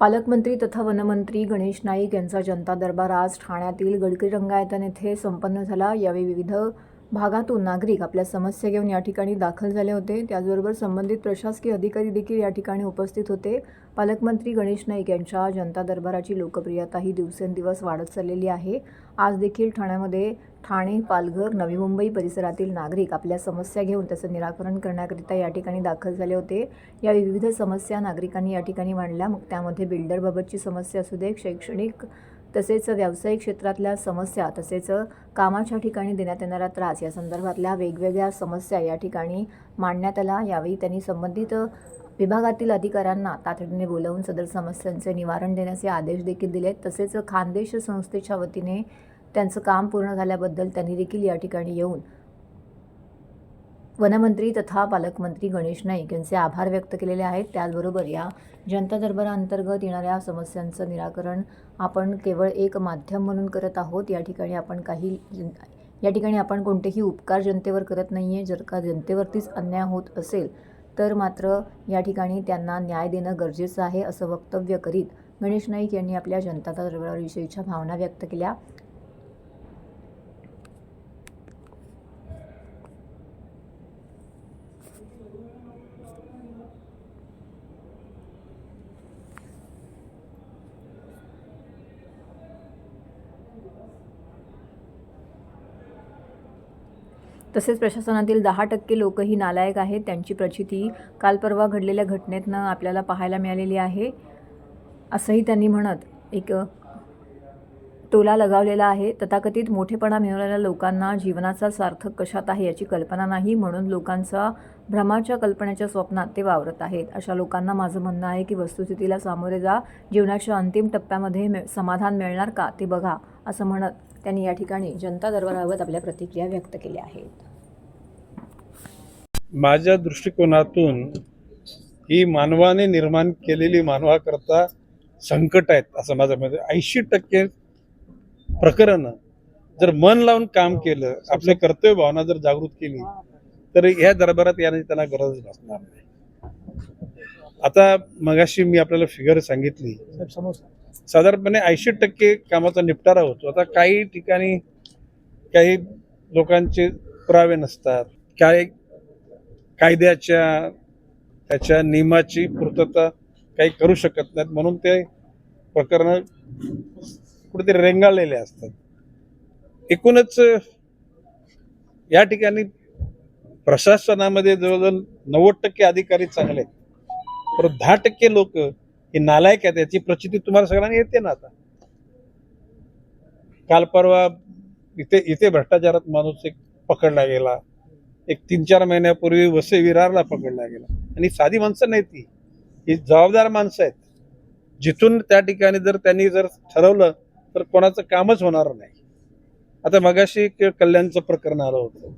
पालकमंत्री तथा वनमंत्री गणेश नाईक यांचा जनता दरबार आज ठाण्यातील गडकरी रंगायतन येथे संपन्न झाला. यावेळी विविध भागातून नागरिक आपल्या समस्या घेऊन या ठिकाणी दाखल झाले होते. त्याचबरोबर संबंधित प्रशासकीय अधिकारी देखील या ठिकाणी उपस्थित होते. पालकमंत्री गणेश नाईक यांच्या जनता दरबाराची लोकप्रियता ही दिवसेंदिवस वाढत चाललेली आहे. आज देखील ठाण्यामध्ये ठाणे पालघर नवी मुंबई परिसरातील नागरिक आपल्या समस्या घेऊन त्याचं निराकरण करण्याकरिता या ठिकाणी दाखल झाले होते. या विविध समस्या नागरिकांनी या ठिकाणी मांडल्या. मग त्यामध्ये बिल्डरबाबतची समस्या असू दे शैक्षणिक तसेच व्यावसायिक क्षेत्रातल्या समस्या तसेच कामाच्या ठिकाणी देण्यात येणारा त्रास या संदर्भातल्या वेगवेगळ्या समस्या या ठिकाणी मांडण्यात आल्या. यावेळी त्यांनी संबंधित विभागातील अधिकाऱ्यांना तातडीने बोलावून सदर समस्यांचे निवारण देण्याचे आदेश देखील दिले. तसेच खानदेश संस्थेच्या वतीने त्यांचं काम पूर्ण झाल्याबद्दल त्यांनी देखील या ठिकाणी येऊन वनमंत्री तथा पालकमंत्री गणेश नाईक यांचे आभार व्यक्त केलेले आहेत. त्याचबरोबर या जनता दरबाराअंतर्गत येणाऱ्या समस्यांचं निराकरण आपण केवळ एक माध्यम म्हणून करत आहोत. या ठिकाणी आपण काही या ठिकाणी आपण कोणतेही उपकार जनतेवर करत नाही आहे जर का जनतेवरतीच अन्याय होत असेल तर मात्र या ठिकाणी त्यांना न्याय देणं गरजेचं आहे असं वक्तव्य करीत गणेश नाईक यांनी आपल्या जनता दरबाराविषयीच्या भावना व्यक्त केल्या. तसेच प्रशासनातील दहा टक्के लोकही नालायक आहेत. त्यांची प्रचिती काल परवा घडलेल्या घटनेतनं आपल्याला पाहायला मिळालेली आहे. असंही त्यांनी म्हणत एक टोला लगावलेला आहे. तथाकथित मोठेपणा मिळवलेल्या लोकांना जीवनाचा सार्थक कशात आहे याची कल्पना नाही म्हणून लोकांचा भ्रमाच्या कल्पनेच्या स्वप्नात ते वावरत आहेत. अशा लोकांना माझं म्हणणं आहे की वस्तुस्थितीला सामोरे जा. जीवनाच्या अंतिम टप्प्यामध्ये मिळ- समाधान मिळणार का ते बघा असं म्हणत त्यांनी या ठिकाणी जनता दरबाराबाबत आपल्या प्रतिक्रिया व्यक्त केल्या आहेत. माझ्या दृष्टिकोनातून ही मानवाने निर्माण केलेली मानवाकरता संकट आहेत असं माझं मत ऐंशी टक्के प्रकरणं जर मन लावून काम केलं आपल्या कर्तव्य भावना जर जागृत केली तर ह्या दरबारात येण्याची त्यांना गरज नसणार नाही. आता मगाशी मी आपल्याला फिगर सांगितली. साधारणपणे ऐंशी टक्के कामाचा निपटारा होतो. आता काही ठिकाणी काही लोकांचे पुरावे नसतात. काही कायद्याच्या त्याच्या नियमाची पूर्तता काही करू शकत नाहीत. म्हणून ते प्रकरण कुठेतरी रेंगाळलेले असतात. एकूणच या ठिकाणी प्रशासनामध्ये जवळजवळ नव्वद टक्के अधिकारी चांगले आहेत. तर दहा टक्के लोक हे नालायक आहेत याची प्रचिती तुम्हाला सगळ्यांना येते ना आता. काल परवा इथे इथे भ्रष्टाचारात माणूस एक पकडला गेला. एक तीन चार महिन्यापूर्वी वसे विरारला पकडला गेला. आणि साधी माणसं नाही ती. ही जबाबदार माणसं आहेत. जिथून त्या ठिकाणी जर त्यांनी जर ठरवलं तर कोणाचं कामच होणार नाही. आता मगाशी कल्याणचं प्रकरण आलं होतं.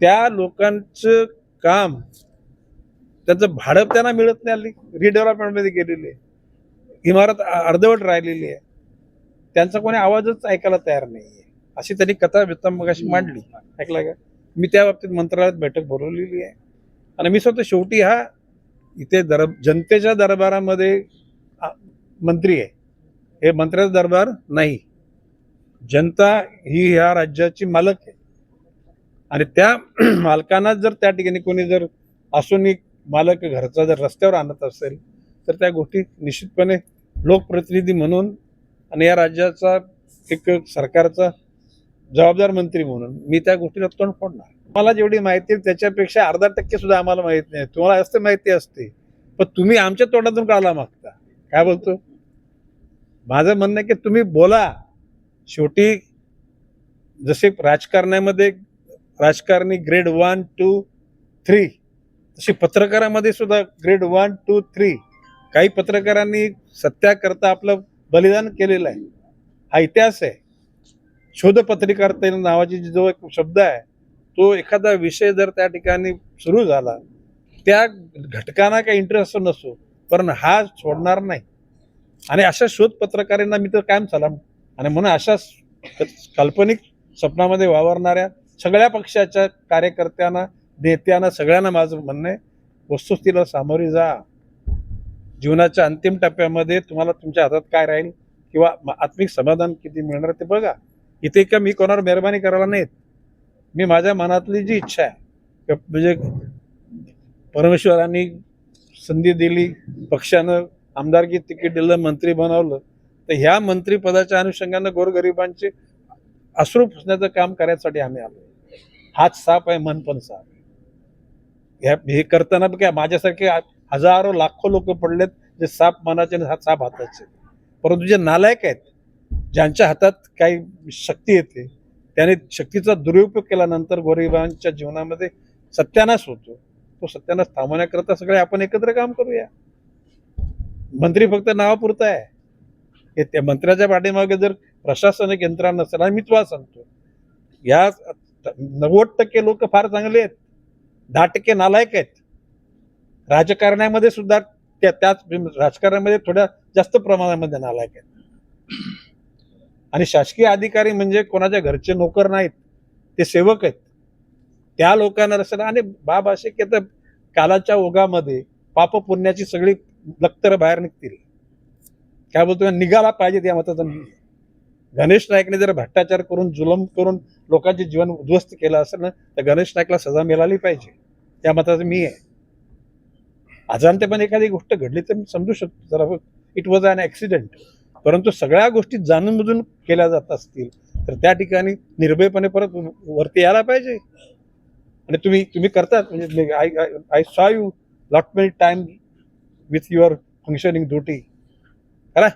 त्या लोकांचं काम त्याचं भाडं त्यांना मिळत नाही आली. रिडेव्हलपमेंटमध्ये गेलेली आहे. इमारत अर्धवट राहिलेली आहे. त्यांचा कोणी आवाजच ऐकायला तयार नाही आहे अशी त्यांनी कथा व्यथा मगाशी मांडली. ऐकला का? मी त्या बाबतीत मंत्रालयात बैठक बोलवलेली आहे. आणि मी स्वतः शेवटी हा इथे दर जनतेच्या दरबारामध्ये मंत्री आहे. हे मंत्र्याचा दरबार नाही. जनता ही ह्या राज्याची मालक आहे. आणि त्या मालकांना जर त्या ठिकाणी कोणी जर असून एक मालक घरचा जर रस्त्यावर आणत असेल तर त्या गोष्टी निश्चितपणे लोकप्रतिनिधी म्हणून आणि या राज्याचा एक सरकारचा जबाबदार मंत्री म्हणून मी त्या गोष्टीला तोंड फोडणार. मला जेवढी माहिती आहे त्याच्यापेक्षा अर्धा टक्के सुद्धा आम्हाला माहीत नाही. तुम्हाला असते माहिती असते. पण तुम्ही आमच्या तोंडातून काला मागता. काय बोलतो? माझं म्हणणं आहे की तुम्ही बोला. शेवटी जसे राजकारणामध्ये राजकारणी ग्रेड वन टू थ्री तशी पत्रकारामध्ये सुद्धा ग्रेड वन टू थ्री काही पत्रकारांनी सत्याकरता आपलं बलिदान केलेलं आहे. हा इतिहास आहे. शोध पत्रकारिता नावाची जो एक शब्द आहे तो एखादा विषय जर त्या ठिकाणी सुरू झाला त्या घटकांना काही इंटरेस्ट नसतो पण हा सोडणार नाही. आणि अशा शोध पत्रकारांना मी तर कायम सलाम आणि म्हणून अशा काल्पनिक स्वप्नामध्ये वावरणाऱ्या सगळ्या पक्षाच्या कार्यकर्त्यांना नेत्यांना सगळ्यांना माझं म्हणणं आहे वस्तुस्थितीला सामोरी जा. जीवनाच्या अंतिम टप्प्यामध्ये तुम्हाला तुमच्या हातात काय राहील किंवा आत्मिक समाधान किती मिळणार ते बघा. इथे का मी कोणावर मेहरबानी करायला नाहीत. मी माझ्या मनातली जी इच्छा आहे म्हणजे परमेश्वरांनी संधी दिली पक्षानं आमदारकी तिकीट दिलं मंत्री बनवलं तर ह्या मंत्रीपदाच्या अनुषंगानं गोरगरिबांचे अश्रू पुसण्याचं काम करायसाठी आम्ही आलो. हात साफ आहे मन पण साफ ह्या हे करताना काय माझ्यासारखे हजारो लाखो लोक पडलेत जे साप मनाचे आणि हात हाताचे. परंतु जे नालायक आहेत ज्यांच्या हातात काही शक्ती येते त्याने शक्तीचा दुरुपयोग केल्यानंतर गोरगरिबांच्या जीवनामध्ये सत्यानाश होतो. तो सत्यानाश थांबवण्याकरता सगळे आपण एकत्र काम करूया. मंत्री फक्त नावापुरता आहे. हे त्या मंत्र्याच्या पाठीमागे जर प्रशासनिक यंत्रणा नसेल आणि मी तुला सांगतो या नव्वद टक्के लोक फार चांगले आहेत. दहा टक्के नालायक आहेत. राजकारण्यामध्ये सुद्धा त्या त्याच राजकारणामध्ये थोड्या जास्त प्रमाणामध्ये नालायक आहेत. आणि शासकीय अधिकारी म्हणजे कोणाच्या घरचे नोकर नाहीत ते सेवक आहेत. त्या लोकांना रस्त्याला आणि बाब असे की आता कालाच्या ओघामध्ये पाप पुण्याची सगळी लक्तर बाहेर निघतील. काय बोलतो निघाला पाहिजे त्या मताचा आहे. गणेश नाईकने जर भ्रष्टाचार करून जुलम करून लोकांचे जीवन उद्ध्वस्त केलं असेल ना तर गणेश नाईकला सजा मिळाली पाहिजे. त्या मताचं मी आहे. अजाणतेपणे एखादी गोष्ट घडली तर मी समजू शकतो. जरा इट वॉज अन ऍक्सिडेंट परंतु सगळ्या गोष्टी जाणूनबुजून केल्या जात असतील तर त्या ठिकाणी निर्भयपणे परत वरती यायला पाहिजे. आणि तुम्ही तुम्ही करतात म्हणजे I I saw you lot many time with your functioning duty करा